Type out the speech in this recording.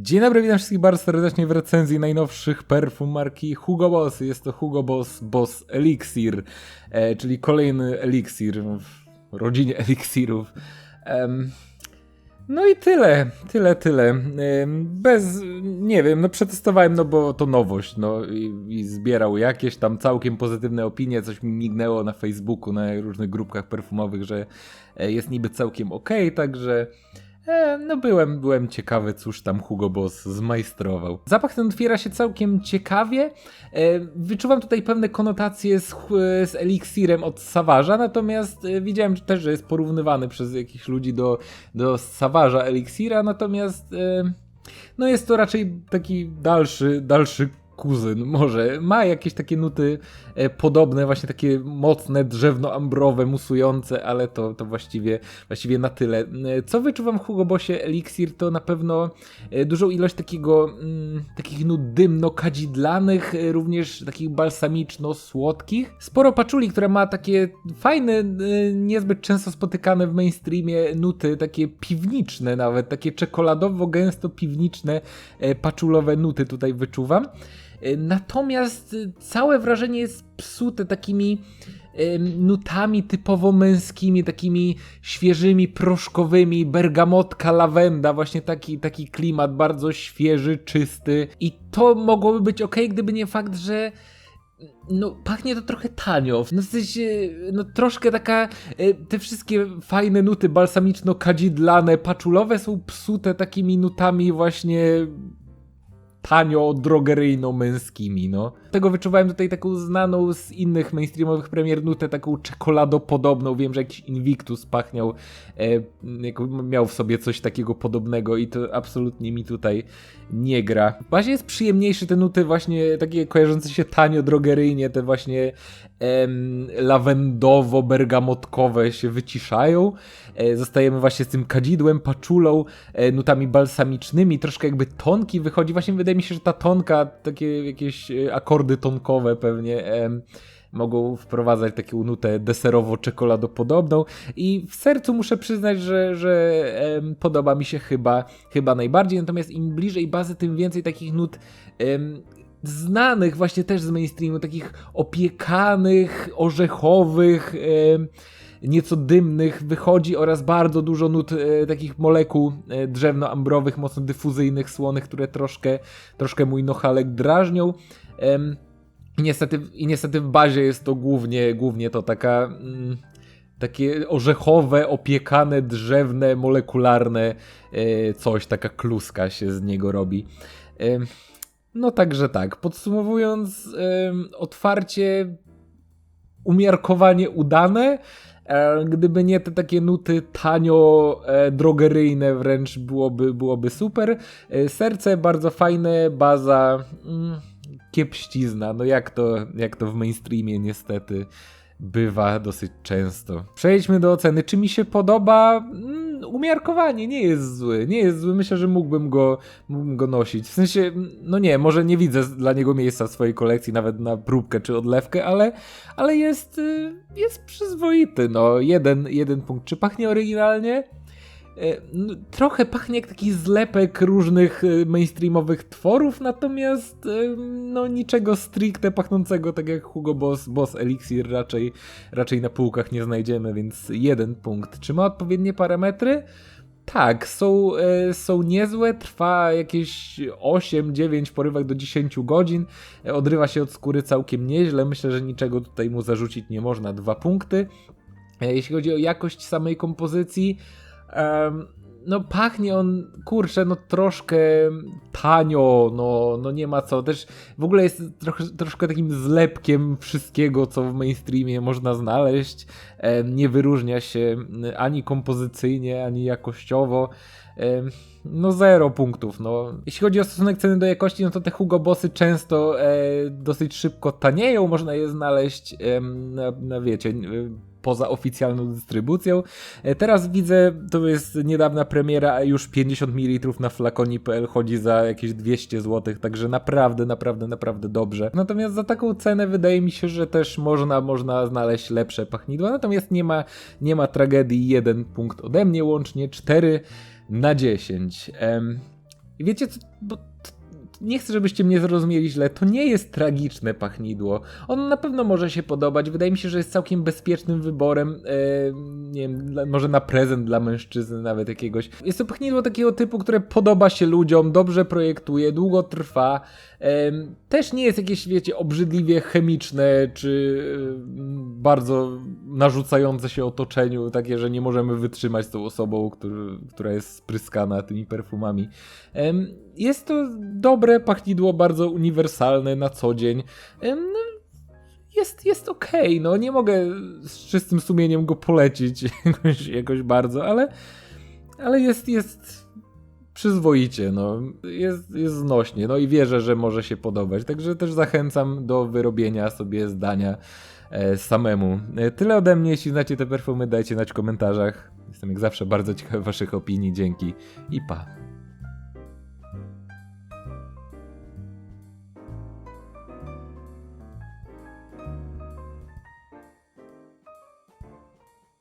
Dzień dobry, witam wszystkich bardzo serdecznie w recenzji najnowszych perfum marki Hugo Boss. Jest to Hugo Boss Boss Elixir, e, czyli kolejny eliksir w rodzinie eliksirów. Em, no i tyle, tyle, tyle. Bez, nie wiem, no przetestowałem, no bo to nowość, no i, i zbierał jakieś tam całkiem pozytywne opinie, coś mi mignęło na Facebooku, na różnych grupkach perfumowych, że e, jest niby całkiem okej, także... E, no byłem, byłem ciekawy, cóż tam Hugo Boss zmajstrował. Zapach ten otwiera się całkiem ciekawie. E, wyczuwam tutaj pewne konotacje z, z eliksirem od Savage'a, natomiast e, widziałem też, że jest porównywany przez jakichś ludzi do, do Savage'a eliksira, natomiast e, no jest to raczej taki dalszy, dalszy kuzyn, może. Ma jakieś takie nuty e, podobne, właśnie takie mocne, drzewno-ambrowe, musujące, ale to, to właściwie, właściwie na tyle. E, Co wyczuwam w Hugo Bossie Elixir, to na pewno e, dużą ilość takiego, mm, takich nut dymno-kadzidlanych, również takich balsamiczno-słodkich. Sporo paczuli, która ma takie fajne, niezbyt często spotykane w mainstreamie nuty, takie piwniczne nawet, takie czekoladowo-gęsto piwniczne, e, paczulowe nuty tutaj wyczuwam. E, Natomiast e, całe wrażenie jest psute takimi em, nutami typowo męskimi, takimi świeżymi, proszkowymi, bergamotka, lawenda, właśnie taki, taki klimat bardzo świeży, czysty i to mogłoby być ok, gdyby nie fakt, że no, pachnie to trochę tanio. No, w sensie, no troszkę taka, te wszystkie fajne nuty balsamiczno-kadzidlane, paczulowe są psute takimi nutami właśnie tanio, drogeryjno-męskimi, no. Tego wyczuwałem tutaj taką znaną z innych mainstreamowych premier nutę, taką czekoladopodobną. Wiem, że jakiś Invictus pachniał, e, miał w sobie coś takiego podobnego i to absolutnie mi tutaj nie gra. Właśnie jest przyjemniejszy te nuty właśnie takie kojarzące się tanio, drogeryjnie, te właśnie lawendowo-bergamotkowe się wyciszają. E, zostajemy właśnie z tym kadzidłem, paczulą, e, nutami balsamicznymi, troszkę jakby tonki wychodzi. Właśnie wydaje mi się, że ta tonka, takie jakieś e, akordy tonkowe pewnie mogą wprowadzać taką nutę deserowo-czekoladopodobną i w sercu muszę przyznać, że, że em, podoba mi się chyba, chyba najbardziej, natomiast im bliżej bazy, tym więcej takich nut em, znanych właśnie też z mainstreamu, takich opiekanych, orzechowych, nieco dymnych wychodzi oraz bardzo dużo nut e, takich molekuł e, drzewno-ambrowych, mocno dyfuzyjnych, słonych, które troszkę, troszkę mój nochalek drażnią. I niestety, I niestety w bazie jest to głównie, głównie to taka... Mm, takie orzechowe, opiekane, drzewne, molekularne e, coś, taka kluska się z niego robi. Em, no także tak, podsumowując, em, otwarcie, umiarkowanie udane, e, gdyby nie te takie nuty tanio, e, drogeryjne wręcz byłoby, byłoby super. E, serce bardzo fajne, baza mm, kiepścizna, no jak to, jak to w mainstreamie niestety bywa dosyć często. Przejdźmy do oceny. Czy mi się podoba? Mm, Umiarkowanie, nie jest zły. Nie jest zły, myślę, że mógłbym go, mógłbym go nosić. W sensie, no nie, może nie widzę dla niego miejsca w swojej kolekcji, nawet na próbkę czy odlewkę, ale, ale jest, y, jest przyzwoity. No, jeden, jeden punkt. Czy pachnie oryginalnie? E, no, Trochę pachnie jak taki zlepek różnych e, mainstreamowych tworów, natomiast e, no niczego stricte pachnącego, tak jak Hugo Boss, Boss Elixir raczej, raczej na półkach nie znajdziemy, więc jeden punkt. Czy ma odpowiednie parametry? Tak, są, są niezłe, trwa jakieś 8-9 w porywach do 10 godzin, odrywa się od skóry całkiem nieźle, myślę, że niczego tutaj mu zarzucić nie można, dwa punkty. Jeśli chodzi o jakość samej kompozycji, no pachnie on, kurczę, no troszkę tanio, no, no nie ma co. Też w ogóle jest trochę, troszkę takim zlepkiem wszystkiego, co w mainstreamie można znaleźć. Nie wyróżnia się ani kompozycyjnie, ani jakościowo. No zero punktów, no. Jeśli chodzi o stosunek ceny do jakości, no to te Hugo Bossy często e, dosyć szybko tanieją, można je znaleźć na, na wiecie, poza oficjalną dystrybucją. E, Teraz widzę, to jest niedawna premiera, a już 50 ml na flakoni.pl chodzi za jakieś 200 zł, także naprawdę, naprawdę, naprawdę dobrze. Natomiast za taką cenę wydaje mi się, że też można, można znaleźć lepsze pachnidła, natomiast nie ma, nie ma tragedii, jeden punkt ode mnie łącznie, 4 na 10. Em, I wiecie co, bo nie chcę, żebyście mnie zrozumieli źle, to nie jest tragiczne pachnidło. Ono na pewno może się podobać. Wydaje mi się, że jest całkiem bezpiecznym wyborem. E, nie wiem, dla, może na prezent dla mężczyzny nawet jakiegoś. Jest to pachnidło takiego typu, które podoba się ludziom, dobrze projektuje, długo trwa. E, też nie jest jakieś, wiecie, obrzydliwie chemiczne, czy e, bardzo narzucające się otoczeniu, takie, że nie możemy wytrzymać z tą osobą, który, która jest spryskana tymi perfumami. Jest to dobre pachnidło, bardzo uniwersalne na co dzień. No, Jest, jest okej, no nie mogę z czystym sumieniem go polecić jakoś, jakoś bardzo, ale, ale jest, jest przyzwoicie, no. Jest, jest znośnie, no i wierzę, że może się podobać. Także też zachęcam do wyrobienia sobie zdania e, samemu. E, tyle ode mnie, jeśli znacie te perfumy, dajcie znać w komentarzach. Jestem jak zawsze bardzo ciekawy waszych opinii, dzięki i pa.